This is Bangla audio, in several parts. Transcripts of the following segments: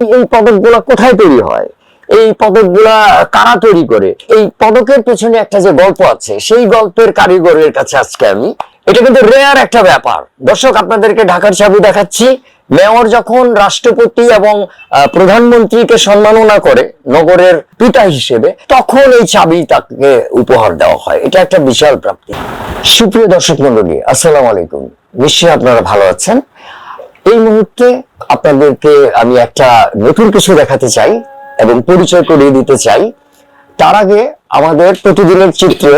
এই পদকগুলা কোথায় তৈরি হয়? এই পদকগুলা কারা তৈরি করে? এই পদকের পেছনে একটা যে গল্প আছে, সেই গল্পের কারিগরের কাছে আজকে আমি। এটা কিন্তু রেয়ার একটা ব্যাপার। দর্শক, আপনাদেরকে ঢাকার চাবি দেখাচ্ছি। মেয়র যখন রাষ্ট্রপতি এবং প্রধানমন্ত্রীকে সম্মাননা করে নগরের পিতা হিসেবে, তখন এই চাবি তাকে উপহার দেওয়া হয়। এটা একটা বিশাল প্রাপ্তি। সুপ্রিয় দর্শক মন্ডলী, আসসালাম আলাইকুম। নিশ্চয়ই আপনারা ভালো আছেন। এই মুহূর্তে আপনাদেরকে আমি একটা নতুন কিছু দেখাতে চাই এবং পরিচয় করিয়ে দিতে চাই। তার আগে আমাদের প্রতিদিনের চিত্রে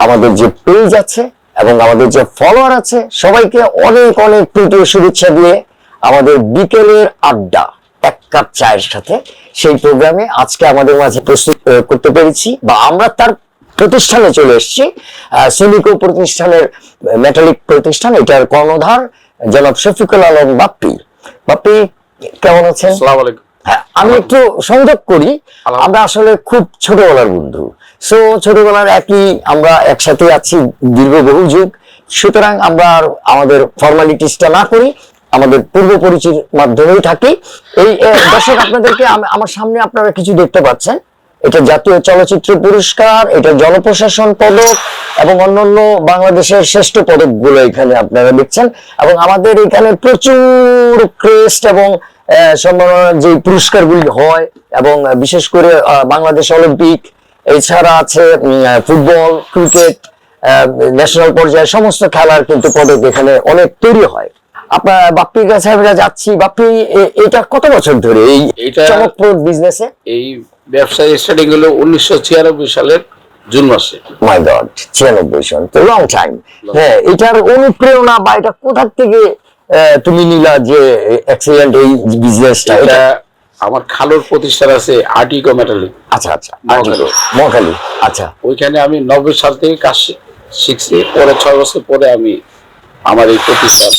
আমাদের যে পেজ আছে এবং আমাদের যে ফলোয়ার আছে, সবাইকে অনেক অনেক প্রীতি শুভেচ্ছা দিয়ে আমাদের বিকেলের আড্ডা, এক কাপ চায়ের সাথে সেই প্রোগ্রামে আজকে আমাদের মাঝে প্রস্তুত করতে পেরেছি বা আমরা তার প্রতিষ্ঠানে চলে এসেছি। সেমিকো প্রতিষ্ঠানের মেটালিক প্রতিষ্ঠান, এটার কর্ণধার জনাব শফিকুল আলম বাপ্পি। বাপ্পি কেমন আছেন? আসসালামু আলাইকুম। হ্যাঁ আমি একটু সংযোগ করি। আমরা আসলে খুব ছোটবেলার বন্ধু। সো ছোটবেলার একই আমরা একসাথে আছি দীর্ঘ বহু যুগ। সুতরাং আমরা আমাদের ফর্মালিটিসটা না করি আমাদের পূর্ব পরিচিতির মাধ্যমেই থাকি। এই দর্শক আপনাদেরকে আমার সামনে আপনারা কিছু দেখতে পাচ্ছেন। এটা জাতীয় চলচ্চিত্র পুরস্কার এটা জনপ্রশাসন পদক এবং অন্যান্য বাংলাদেশের শ্রেষ্ঠ পদকগুলো এখানে আপনারা দেখছেন। এবং আমাদের এখানে প্রচুর ক্রেস্ট এবং আহ, সম্মাননার যে পুরস্কারগুলি হয় এবং বিশেষ করে বাংলাদেশ অলিম্পিক এছাড়া আছে ফুটবল ক্রিকেট ন্যাশনাল পর্যায়ে সমস্ত খেলার কিন্তু পদক এখানে অনেক তৈরি হয়। আপনার বাপ্পির কাছে আমরা যাচ্ছি। বাপ্পি এটা কত বছর ধরে এই এটা- চমকপ্রদ বিজনেসে এই ব্যবসায় স্টার্টিং হলো উনিশশো ছিয়ানব্বই সালের জুন মাসে। মাই গড ছিয়ানব্বই সন তো লং টাইম হ্যাঁ এটার অনুপ্রেরণা বা এটা কোথা থেকে তুমি নিলা যে এক্সিলেন্ট এই বিজনেসটা এটা আমার খালুর প্রতিষ্ঠান আছে আর্টিকো মেটালিক আচ্ছা আচ্ছা মহাখালী। মহাখালী আচ্ছা। ওইখানে আমি নব্বই সাল থেকে কাজ শিখছি পরে ছয় বছর পরে আমি আমার এই প্রতিষ্ঠান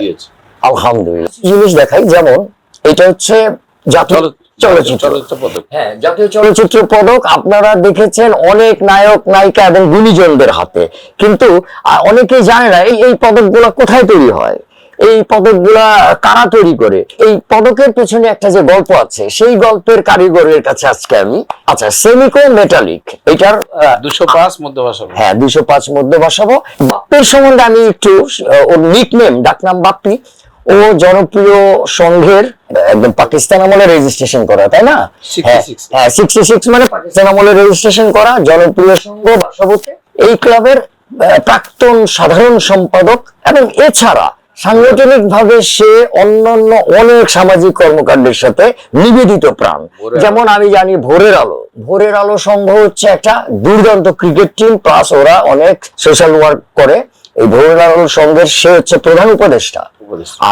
দিয়েছি। আলহামদুলিল্লাহ। জিনিস দেখাই যেমন এটা হচ্ছে জাতীয় চলচ্চিত্র। চলচ্চিত্র পদক। হ্যাঁ জাতীয় চলচ্চিত্র পদক আপনারা দেখেছেন অনেক নায়ক নায়িকা এবং গুণীজনদের হাতে। কিন্তু অনেকেই জানে না এই এই পদকগুলো কোথায় তৈরি হয়? এই পদকগুলা কারা তৈরি করে? এই পদকের পেছনে একটা যে গল্প আছে সেই গল্পের কারিগরের কাছে আজকে আমি আচ্ছা সেমিকো মেটালিক এটার আহ, দুশো পাঁচ মধ্য ভাষা হ্যাঁ দুইশো পাঁচ মধ্যে বসাবো বাপ্পির সম্বন্ধে আমি একটু ওর নিক নেম ডাকনাম বাপ্পি। ও জনপ্রিয় সংঘের একদম পাকিস্তান আমলে রেজিস্ট্রেশন করা তাই না? হ্যাঁ সিক্সটি সিক্স মানে পাকিস্তান আমলে রেজিস্ট্রেশন করা জনপ্রিয় সংঘ বাসবতে এই ক্লাবের প্রাক্তন সাধারণ সম্পাদক এবং এছাড়া সাংগঠনিক ভাবে সে অন্যান্য অনেক সামাজিক কর্মকাণ্ডের সাথে নিবেদিত প্রাণ। যেমন আমি জানি ভোরের আলো। ভোরের আলো সংঘ হচ্ছে একটা দুর্দান্ত ক্রিকেট টিম প্লাস ওরা অনেক সোশ্যাল ওয়ার্ক করে। এই ভোরের আলো সংঘের সে হচ্ছে প্রধান উপদেষ্টা।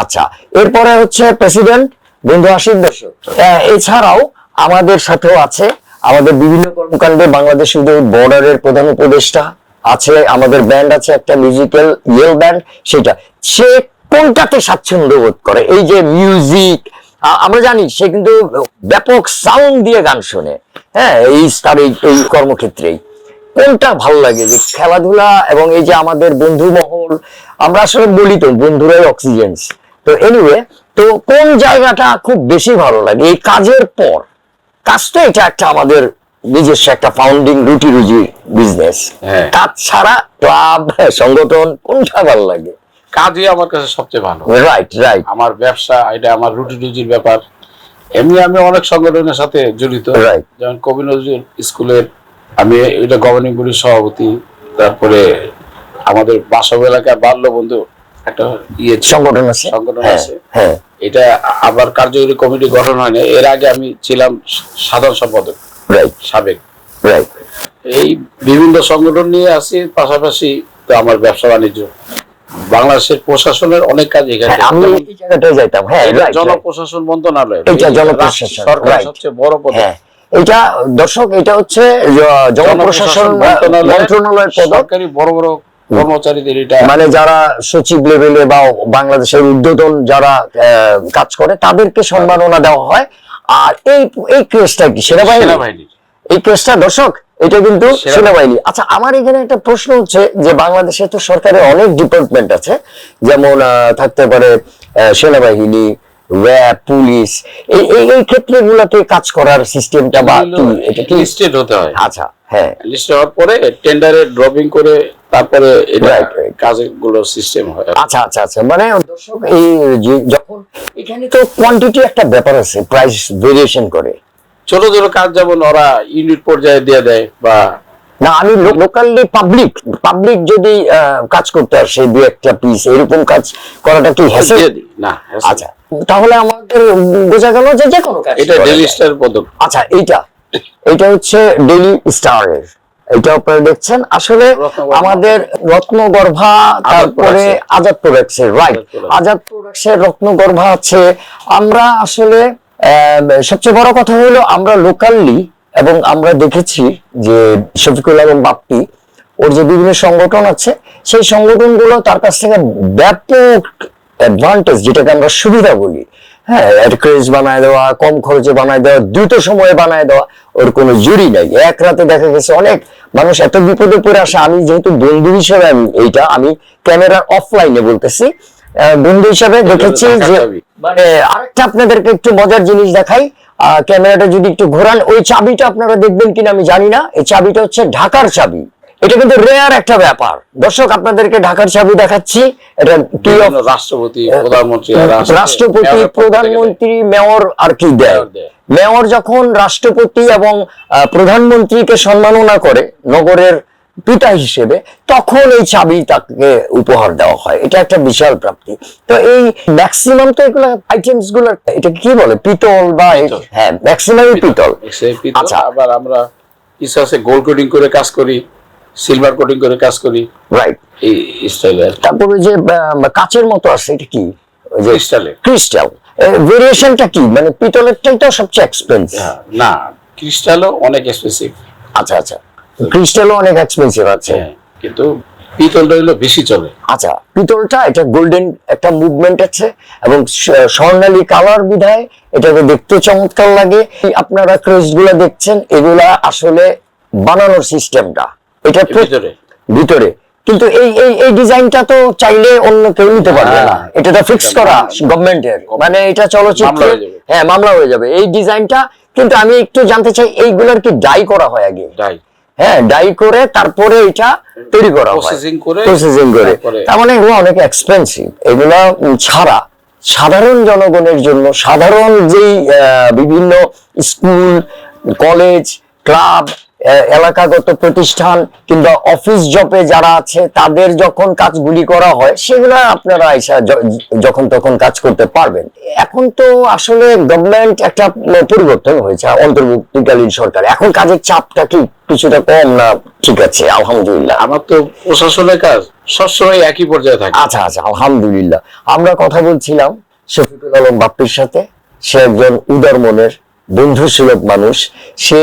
আচ্ছা এরপরে হচ্ছে প্রেসিডেন্ট বন্ধু আশিক দর্শক এছাড়াও আমাদের সাথেও আছে আমাদের বিভিন্ন কর্মকাণ্ডে বাংলাদেশ বর্ডারের প্রধান উপদেষ্টা আছে আমাদের ব্যান্ড আছে একটা মিউজিক্যাল ইয়েল ব্যান্ড সেটা। সে কোনটাতে স্বাচ্ছন্দ্য বোধ করে? এই যে মিউজিক আমরা জানি সে কিন্তু ব্যাপক সাউন্ড দিয়ে গান শোনে। হ্যাঁ এই তার এই কর্মক্ষেত্রেই। কোনটা ভালো লাগে? যে খেলাধুলা এবং এই যে আমাদের বন্ধু আমরা আসলে বলি তো বন্ধুরাই অক্সিজেন তো এনিওয়ে তো কোন জায়গাটা খুব বেশি ভালো লাগে? এই কাজের পর। কাজটা এটা একটা আমাদের নিজস্ব একটা ফাউন্ডিং রুটি রুজি বিজনেস হ্যাঁ। কাজ ছাড়া ক্লাব সংগঠন কোনটা ভালো লাগে? কাজই আমার কাছে সবচেয়ে ভালো। রাইট রাইট আমার ব্যবসা এটা আমার রুটি রুজির ব্যাপার। এমনি আমি অনেক সংগঠনের সাথে জড়িত. যেমন কবি নজরুল স্কুলের আমি এটা গভর্নিং বডির সভাপতি তারপরে আমাদের বাসব এলাকার বাল্য বন্ধু একটা ইয়ে সংগঠন আছে। সংগঠন হ্যাঁ, আছে। হ্যাঁ। এটা আবার কার্যকরী কমিটি গঠন হয়নি এর আগে আমি ছিলাম সাধারণ সম্পাদক রাইট সাবেক। রাইট এই বিভিন্ন সংগঠন নিয়ে আসি পাশাপাশি তো আমার ব্যবসা বাণিজ্য। বাংলাদেশের প্রশাসনের অনেক কাজ এখানে হ্যাঁ, আমি এই জায়গাটায় যাইতাম। হ্যাঁ এটা right, right. জনপ্রশাসন মন্ত্রণালয়। এটা জনপ্রশাসন, সরকারের সবচেয়ে বড় পদ। এটা দর্শক এটা হচ্ছে জনপ্রশাসন মন্ত্রণালয়ের পদক। সরকারি বড় বড় কর্মচারীদের এটা মানে যারা সচিব লেভেলে বা বাংলাদেশের উদ্বোধন যারা কাজ করে তাদেরকে সম্মাননা দেওয়া হয়। আর এই এই কেসটা কি? সেনাবাহিনী? এই কেসটা দর্শক এটা কিন্তু সেনা- সেনাবাহিনী। আচ্ছা আমার এখানে একটা প্রশ্ন হচ্ছে যে বাংলাদেশে তো সরকারের অনেক ডিপার্টমেন্ট আছে। যেমন থাকতে পারে সেনাবাহিনী র্যাব পুলিশ। এই এই এই ক্ষেত্রগুলোতে কাজ করার সিস্টেমটা বা এটা কি? লিস্টেড হতে হয়। আচ্ছা হ্যাঁ। লিস্ট হওয়ার পরে টেন্ডারে ড্রপিং করে তারপরে এটা. কাজগুলো সিস্টেম হয়। আচ্ছা আচ্ছা আচ্ছা। মানে দর্শক এই যখন এখানে তো কোয়ান্টিটি একটা ব্যাপার আছে প্রাইস ভেরিয়েশন করে। ছোট ছোট কাজ যেমন ওরা ইউনিট পর্যায়ে দিয়ে দেয় বা না আমি লোকালি পাবলিক পাবলিক যদি কাজ করতে আসে দু একটা পিস এরকম কাজ করাটা কি হেসে না আচ্ছা তাহলে আমাদের বোঝা গেল যে যে কোনো কাজ এটা ডেলি স্টার পদক আচ্ছা এইটা এটা হচ্ছে ডেলি স্টারের এটা আপনারা দেখছেন। আসলে আমাদের রত্নগর্ভা তারপরে। আজাদ প্রোডাক্টসের রাইট আজাদ প্রোডাক্টস। রত্নগর্ভা আছে। আমরা আসলে আহ, সবচেয়ে বড় কথা হলো আমরা লোকালি এবং আমরা দেখেছি যে শফিকুল আলম বাপ্পি ওর যে বিভিন্ন সংগঠন আছে সেই সংগঠনগুলো তার কাছ থেকে ব্যাপক অ্যাডভান্টেজ যেটাকে আমরা সুবিধা বলি। হ্যাঁ ক্রেজ বানায় দেওয়া কম খরচে বানায় দেওয়া দ্রুত সময়ে বানায় দেওয়া ওর কোনো জুড়ি নাই। এক রাতে দেখা গেছে অনেক মানুষ এত বিপদে পড়ে আসে আমি যেহেতু বন্ধু হিসেবে আমি এইটা আমি ক্যামেরার অফলাইনে বলতেছি। বন্ধু হিসাবে দেখেছি যে মানে আরেকটা আপনাদেরকে একটু মজার জিনিস দেখাই। ক্যামেরাটা যদি একটু ঘোরান ওই চাবিটা আপনারা দেখবেন কিনা আমি জানি না। এই চাবিটা হচ্ছে ঢাকার চাবি। এটা কিন্তু রেয়ার একটা ব্যাপার। দর্শক আপনাদেরকে ঢাকার চাবি দেখাচ্ছি। এটা কি রাষ্ট্রপতি প্রধানমন্ত্রী রাষ্ট্রপতি। প্রধানমন্ত্রী মেয়র আর কি দেয়? মেয়র যখন রাষ্ট্রপতি এবং প্রধানমন্ত্রীকে সম্মাননা করে নগরের পিতা হিসেবে তখন এই চাবি তাকে উপহার দেওয়া হয়। এটা একটা বিশাল প্রাপ্তি। তো এই ম্যাক্সিমাম তো এগুলো আইটেমসগুলো এটা কি বলে? পিতল বা হ্যাঁ ম্যাক্সিমামই পিতল। আচ্ছা। আবার আমরা কিছু আছে গোল্ড কোটিং করে কাজ করি। সিলভার কোটিং করে কাজ করি। রাইট এই স্টাইলের তারপরে যে কাচের মতো আছে এটা কি? ওই যে ক্রিস্টালের ক্রিস্টাল ভেরিয়েশনটা কি? মানে পিতলেরটাই তো সবচেয়ে এক্সপেন্সিভ হ্যাঁ, না ক্রিস্টালও অনেক এক্সপেন্সিভ আচ্ছা আচ্ছা। ক্রিস্টালও অনেক এক্সপেন্সিভ আছে। কিন্তু পিতলটা হলো বেশি চলে। আচ্ছা পিতলটা এটা গোল্ডেন একটা মুভমেন্ট আছে এবং স্বর্ণালী কালার বিধায় এটাকে দেখতে চমৎকার লাগে। আপনারা ক্রেস্টগুলা দেখছেন এগুলা আসলে বানানোর সিস্টেমটা এটা ভিতরে? ভিতরে। কিন্তু এই এই এই ডিজাইনটা তো চাইলে অন্য কেউ নিতে পারবে না হ্যাঁ, এটা তো ফিক্স করা গভর্নমেন্টের মানে এটা চলচ্চিত্র হয়ে মামলা হয়ে যাবে। এই ডিজাইনটা কিন্তু আমি একটু জানতে চাই এইগুলার কি ডাই করা হয় আগে? ডাই হ্যাঁ ডাই করে তারপরে এটা তৈরি করা হয়। প্রসেসিং করে প্রসেসিং করে। তার মানে এগুলো অনেক এক্সপেন্সিভ এগুলা ছাড়া সাধারণ জনগণের জন্য সাধারণ যেই বিভিন্ন স্কুল কলেজ ক্লাব এলাকাগত প্রতিষ্ঠান কিংবা অফিস জবে যারা আছে তাদের যখন কাজগুলি করা হয় সেগুলো আপনারা এসে যখন তখন কাজ করতে পারবেন। এখন তো আসলে গভর্নমেন্ট একটা পরিবর্তন হয়েছে অন্তর্বর্তীকালীন সরকার। এখন কাজের চাপটা কি কিছুটা কম না ঠিক আছে? আলহামদুলিল্লাহ। আমার তো প্রশাসনের কাজ সবসময় একই পর্যায়ে থাকে। আচ্ছা আচ্ছা আলহামদুলিল্লাহ। আমরা কথা বলছিলাম শফিকুল আলম বাপ্পির সাথে। সে একজন উদার মনের বন্ধু সুলভ মানুষ, সে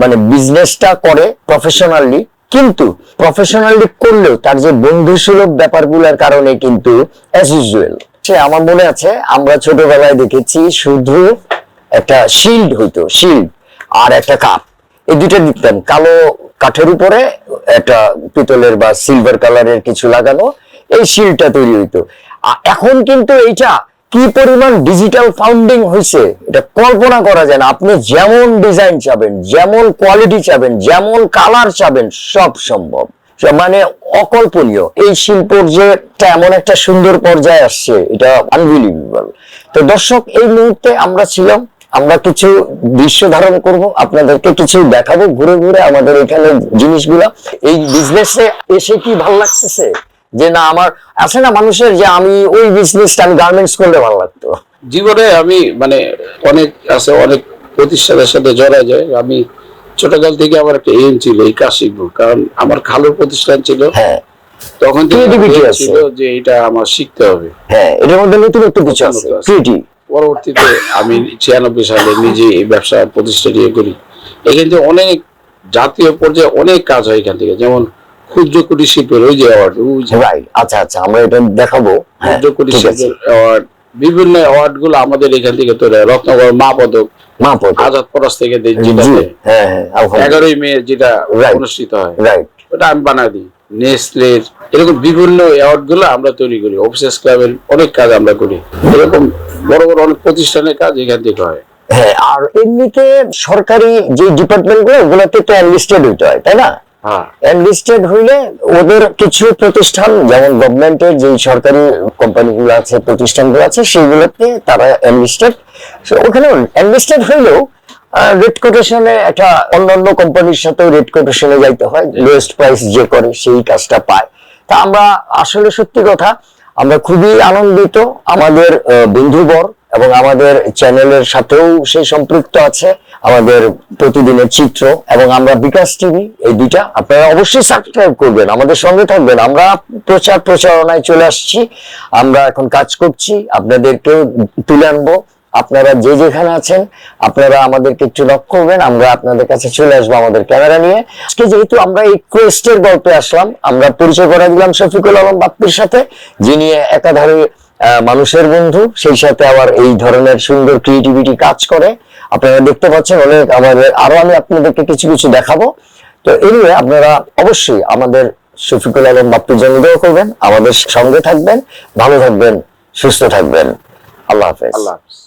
মানে বিজনেসটা করে প্রফেশনালি কিন্তু প্রফেশনালি করলেও তার যে বন্ধু সুলভ ব্যাপারগুলোর কারণে কিন্তু সে আমার মনে আছে, আমরা ছোটবেলায় দেখেছি শুধু একটা শিল্ড হইতো শিল্ড আর একটা কাপ এই দুইটা দিতাম কালো কাঠের উপরে একটা পিতলের বা সিলভার কালারের কিছু লাগানো, এই শিলটা তৈরি হইতো। এখন কিন্তু এইটা কি পরিমাণ ডিজিটাল ফাউন্ডিং হয়েছে এটা কল্পনা করা যায় না। আপনি যেমন ডিজাইন চাবেন, যেমন কোয়ালিটি চাবেন, যেমন কালার চাবেন, সব সম্ভব। মানে অকল্পনীয়। এই শিল্পর যে এমন একটা সুন্দর পর্যায়ে আসছে, এটা আনবিলিভেবল তো দর্শক, এই মুহূর্তে আমরা ছিলাম, আমরা কিছু দৃশ্য ধারণ করব, আপনাদেরকে কিছু দেখাবো, ঘুরে ঘুরে আমাদের এখানে জিনিসগুলা। এই বিজনেসে এসে কি ভালো লাগতেছে? যে না আমার আছে না মানুষের যে আমি ওই বিজনেসটা আমি গার্মেন্টস করলে ভালো লাগতো। জীবনে আমি মানে অনেক আছে অনেক প্রতিষ্ঠানের সাথে জড়া যায়। আমি ছোটকাল থেকে আমার একটা এম ছিল এই শিখব। কারণ আমার খালুর প্রতিষ্ঠান ছিল। হ্যাঁ। তখন আছে। ছিল যে এটা আমার শিখতে হবে। হ্যাঁ এটার মধ্যে নতুন একটু কিছু আছে। ক্রিয়েটিভ পরবর্তীতে আমি ছিয়ানব্বই সালে নিজে এই ব্যবসা প্রতিষ্ঠা নিয়ে করি। এখান থেকে অনেক জাতীয় পর্যায়ে অনেক কাজ হয় এখান থেকে। যেমন ক্ষুদ্র কুটির শিল্পের ওই যে অ্যাওয়ার্ড রাইট আচ্ছা আচ্ছা আমরা এটা দেখাবো হ্যাঁ ক্ষুদ্র কুটির শিল্পের অ্যাওয়ার্ড বিভিন্ন অ্যাওয়ার্ডগুলো আমাদের এখান থেকে হয় রত্নগর মা পদক মা পদ আজাদ পরশ থেকে দে- যেটা হ্যাঁ হ্যাঁ এগারোই মে যেটা অনুষ্ঠিত হয় রাইট ওটা আমি বানাই দিই। নেসলের এরকম বিভিন্ন অ্যাওয়ার্ডগুলো আমরা তৈরি করি। অফিসার্স ক্লাবের অনেক কাজ আমরা করি। এরকম বড় বড় অনেক প্রতিষ্ঠানের কাজ এখান থেকে হয়। হ্যাঁ আর এমনিতে সরকারি যে ডিপার্টমেন্টগুলো ওগুলোতে তো এনলিস্টেড হইতে হয় তাই না? এনলিস্টেড হইলে ওদের কিছু প্রতিষ্ঠান, যেমন গভর্নমেন্টের যে সরকারি কোম্পানিগুলো আছে, প্রতিষ্ঠানগুলো আছে, সেগুলোতে তারা এনলিস্টেড ওখানে এনলিস্টেড হইলেও রেড কোটেশনে একটা অন্যান্য কোম্পানির সাথে রেড কোটেশনে যাইতে হয় লোয়েস্ট প্রাইস যে করে, সেই কাজটা পায়। তা আমরা আসলে সত্যি কথা, আমরা খুবই আনন্দিত। আমাদের বন্ধুবর এবং আমাদের চ্যানেলের সাথেও সেই সম্পৃক্ত আছে। আমাদের প্রতিদিনের চিত্র এবং আমরা বিকাশ টিভি, এই দুইটা আপনারা অবশ্যই সাবস্ক্রাইব করবেন, আমাদের সঙ্গে থাকবেন। আমরা প্রচার প্রচারণায় চলে আসছি, আমরা এখন কাজ করছি, আপনাদেরকেও তুলে আনব। আপনারা যে যেখানে আছেন, আপনারা আমাদেরকে একটু নক করবেন, আমরা আপনাদের কাছে চলে আসব আমাদের ক্যামেরা নিয়ে। আজকে যেহেতু আমরা এই কোয়েস্টের গল্পে আসলাম, আমরা পরিচয় করে দিলাম শফিকুল আলম বাপ্পির সাথে, যিনি একাধারে মানুষের বন্ধু, সেই সাথে আবার এই ধরনের সুন্দর ক্রিয়েটিভিটি কাজ করে। আপনারা দেখতে পাচ্ছেন অনেক আমাদের, আরও আমি আপনাদেরকে কিছু কিছু দেখাবো। তো এনিওয়ে আপনারা অবশ্যই আমাদের শফিকুল আলম বাপ্পির জন্য করবেন, আমাদের সঙ্গে থাকবেন, ভালো থাকবেন, সুস্থ থাকবেন। আল্লাহ হাফেজ। আল্লাহ হাফিজ।